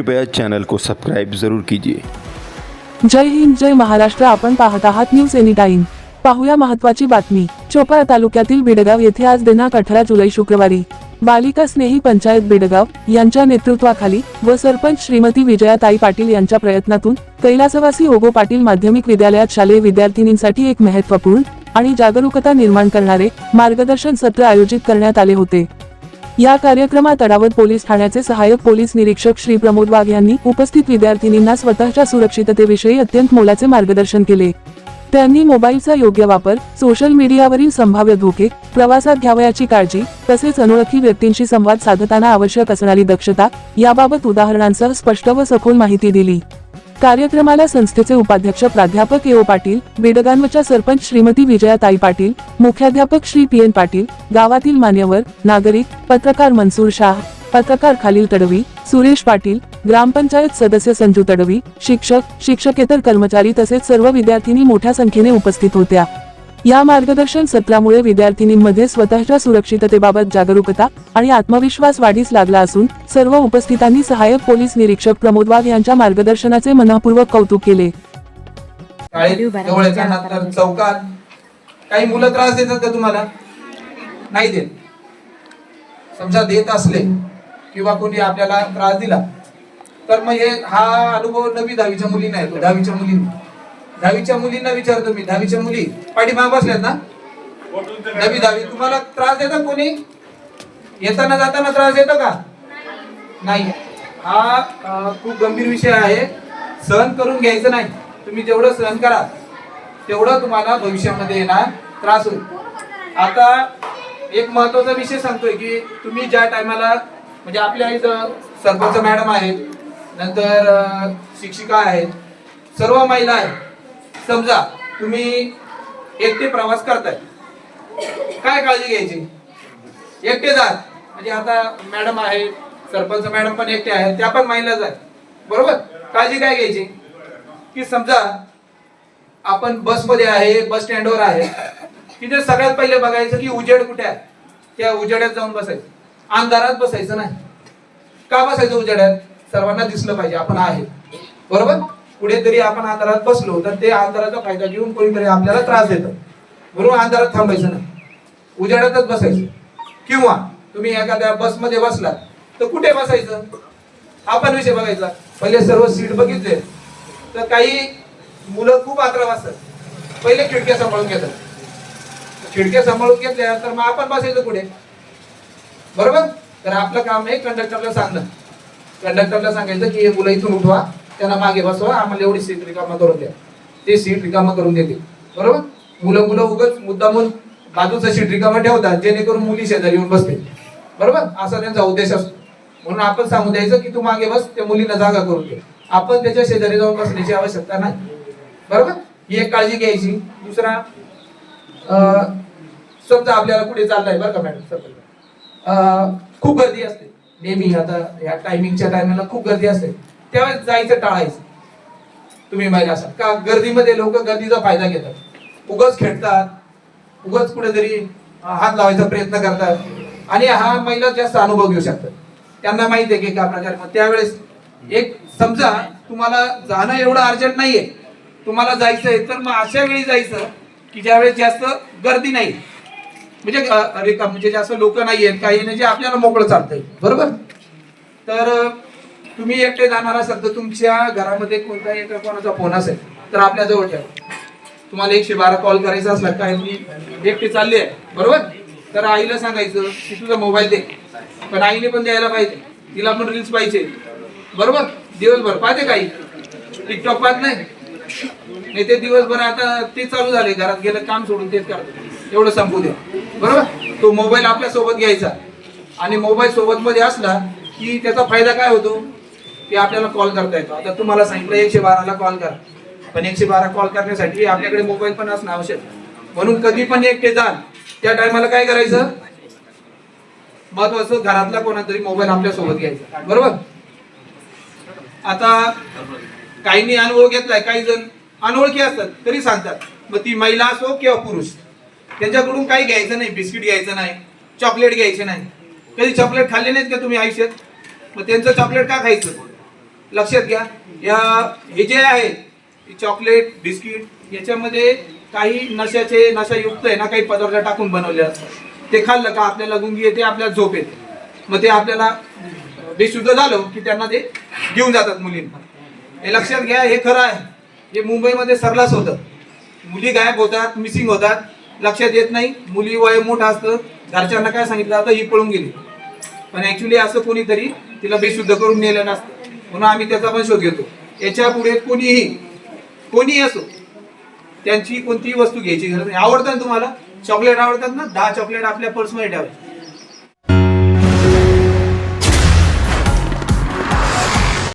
कृपया चैनल को सब्सक्राइब जरूर कीजिए. जय हिंद जय महाराष्ट्र. आपण पाहत आहात न्यूज एनी टाइम पाहूया महत्वाची बातमी. चोपडा तालुक्यातील बिडगाव येथे आज दिनांक अठरा जुलै शुक्रवारी बालिका स्नेही पंचायत बिडगाव यांच्या नेतृत्वाखाली व सरपंच श्रीमती विजयाताई पाटील यांच्या प्रयत्नातून कैलासवासी ओगो पाटील माध्यमिक विद्यालयात शालेय विद्यार्थिनींसाठी एक महत्त्वपूर्ण आणि जागरूकता निर्माण करणारे मार्गदर्शन सत्र आयोजित करण्यात आले होते. या कार्यक्रमात अडावत पोलीस ठाण्याचे सहाय्यक पोलीस निरीक्षक श्री प्रमोद वाघ यांनी उपस्थित विद्यार्थिनींना स्वतःच्या सुरक्षिततेविषयी अत्यंत मोलाचे मार्गदर्शन केले. त्यांनी मोबाईलचा योग्य वापर सोशल मीडियावरील संभाव्य धोके प्रवासात घ्यावयाची काळजी तसेच अनोळखी व्यक्तींशी संवाद साधताना आवश्यक असणारी दक्षता याबाबत उदाहरणांसह स्पष्ट व सखोल माहिती दिली. कार्यक्रमाला संस्थेचे उपाध्यक्ष प्राध्यापक एओ पाटील बेडगांवच्या सरपंच श्रीमती विजयाताई पाटील मुख्याध्यापक श्री पी एन पाटील गावातील मान्यवर नागरिक पत्रकार मनसूर शाह पत्रकार खालील तडवी सुरेश पाटील ग्रामपंचायत सदस्य संजू तडवी शिक्षक शिक्षकेतर कर्मचारी तसेच सर्व विद्यार्थिनी मोठ्या संख्येने उपस्थित होत्या. या मार्गदर्शन सत्रामुळे विद्यार्थिनींमध्ये स्वतःच्या सुरक्षिततेबाबत जागरूकता आणि आत्मविश्वास वाढीस लागला असून सर्व उपस्थितांनी सहाय्यक पोलीस निरीक्षक प्रमोद वाघ यांच्या मार्गदर्शनाचे मनपूर्वक कौतुक केले. काही मुलं त्रास देतात का तुम्हाला? नाही देत. समजा देत असले किंवा कोणी आपल्याला त्रास दिला तर मग हे हा अनुभव नवी दहावीच्या मुलींना येतो. दहावीच्या मुलींना. दहावीच्या मुलींना विचारतो मी. दहावीच्या मुली पाठीमाग बसल्यात ना? नवी दहावी. तुम्हाला त्रास देतात कोणी? येताना जाताना त्रास देतो का? नाही. हा खूप गंभीर विषय आहे. सहन करून घ्यायचं नाही. तुम्ही जेवढं सहन करा तेवढं तुम्हाला भविष्यामध्ये येणार त्रास होईल. आता एक महत्त्वाचा विषय सांगतोय की तुम्ही ज्या टायमाला म्हणजे आपल्या इथं सरपंच मॅडम आहेत नंतर शिक्षिका आहेत सर्व महिला आहेत समजा तुम्ही एकटे प्रवास करताय. काय काळजी घ्यायची? एकटे जात म्हणजे आता मॅडम आहे सरपंच मॅडम पण एकटे आहेत त्या पण महिलाच जात बरोबर? काळजी काय घ्यायची? की समजा आपण बसमध्ये आहे बस स्टँडवर आहे. तिथे सगळ्यात पहिले बघायचं की उजेड कुठे आहे? त्या उजेड्यात जाऊन बसायचं. अंधारात बसायचं नाही. का बसायचं उजेड्यात सर्वांना दिसलं पाहिजे आपण आहे. बरोबर? कुठेतरी आपण अंधारात बसलो तर ते अंधाराचा फायदा घेऊन कोणीतरी आपल्याला त्रास देतं. म्हणून अंधारात थांबायचं नाही. उजाडातच बसायचं. किंवा तुम्ही एखाद्या बसमध्ये बसलात तर कुठे बसायचं? आपण विषय बघायचा. पहिले सर्व सीट बघितले. तर काही मुलं खूप आग्रह वाचतात पहिले खिडक्या सांभाळून घेतात. खिडक्या सांभाळून घेतल्या तर मग आपण बसायचं कुठे? बरोबर? तर आपलं काम आहे कंडक्टरला सांगणं. कंडक्टरला सांगायचं की हे मुलं इथून उठवा. त्यांना मागे बसवा आम्हाला एवढी सीट रिकामा करून द्या. ते सीट रिकामा करून देतील. बरोबर? मुलं मुलं उगच मुद्दामून बाजूचं सीट रिकामा ठेवतात जेणेकरून मुली शेजारी येऊन बसतील. बरोबर? असा त्यांचा उद्देश असतो. म्हणून आपण सांगून द्यायचं की तू मागे बस त्या मुलीला जागा करून दे. आपण त्याच्या शेजारी जाऊन बसण्याची आवश्यकता नाही. बरोबर? ही एक काळजी घ्यायची. दुसरा समजा आपल्याला कुठे चाललाय बरं का मॅडम समजा खूप गर्दी असते. नेहमी आता या टायमिंगच्या टायमिंगला खूप गर्दी असते. त्यावेळेस जायचं टाळायचं. तुम्ही माहिती असाल. का? गर्दीमध्ये लोक गर्दीचा फायदा घेतात. उगच खेळतात. उगच कुठेतरी हात लावायचा प्रयत्न करतात. आणि हा महिला जास्त अनुभव घेऊ शकतात. त्यांना माहिती आहे की का प्रकार. मग त्यावेळेस एक समजा तुम्हाला जाणं एवढं अर्जंट नाहीये. तुम्हाला जायचंय तर मग अशा वेळी जायचं की ज्यावेळेस जास्त गर्दी नाही. म्हणजे रिका म्हणजे जास्त लोक नाही आहेत काही नाही जे आपल्याला मोकळं चालतंय. बरोबर? तर तुम्ही एकटे जाणार असाल तर तुमच्या घरामध्ये कोणता एका कोणाचा फोन असेल तर आपल्या जवळ ठेवा. तुम्हाला एकशे बारा कॉल करायचा असला काय मी एकटे चालले आहे बरोबर? तर आईला सांगायचं की तुझा मोबाईल दे. पण आईने पण द्यायला पाहिजे. तिला पण रील्स पाहिजे. बरोबर? दिवसभर. पाहते काही टिकटॉक पाहत नाही. नाही ते दिवसभर आता ते चालू झाले घरात गेलं काम सोडून तेच करतो एवढं संपू द्या बरोबर? तो मोबाईल आपल्यासोबत घ्यायचा. आणि मोबाईल सोबत मध्ये असला की त्याचा फायदा काय होतो? की आपल्याला कॉल करता येतो. आता तुम्हाला सांगितलं एकशे बाराला कॉल करा. पण एकशे बारा कॉल करण्यासाठी आपल्याकडे मोबाईल पण असणं आवश्यक म्हणून कधी पण एकटे जाल त्या टायमाला काय करायचं? महत्वाचं घरातला कोणातरी मोबाईल आपल्यासोबत घ्यायचा. बरोबर? आता काहींनी अनुभव घेतलाय काही जण अनोळखी असतात तरी सांगतात. मग ती महिला असो किंवा पुरुष त्यांच्याकडून काही घ्यायचं नाही बिस्किट घ्यायचं नाही चॉकलेट घ्यायचे नाही. कधी चॉकलेट खाल्ले नाहीत का तुम्ही आयुष्यात? मग त्यांचं चॉकलेट का खायचं? लक्षात घ्या. या हे जे आहे चॉकलेट बिस्किट याच्यामध्ये काही नशाचे नशायुक्त आहे ना काही पदार्थ टाकून बनवले असतात. ते खाल्लं का? आपल्याला गुंगी येते आपल्याला झोप येते. मग ते आपल्याला बेशुद्ध झालं की त्यांना ते घेऊन जातात मुलींना. हे लक्षात घ्या हे खरं आहे. हे मुंबईमध्ये सरलाच होतं. मुली गायब होतात मिसिंग होतात. लक्षात येत नाही. मुली वय मोठं असतं. घरच्यांना काय सांगितलं आता ही पळून गेली. पण ऍक्च्युली असं कोणीतरी तिला बेशुद्ध करून नेलं नसतं. म्हणून आम्ही त्याचा पण शोध घेतो. याच्यापुढे कोणीही कोणीही असो त्यांची कोणतीही वस्तू घ्यायची गरज नाही. आवडतात तुम्हाला? चॉकलेट आवडतात ना? दहा चॉकलेट आपल्या पर्समध्ये ठेवायचे.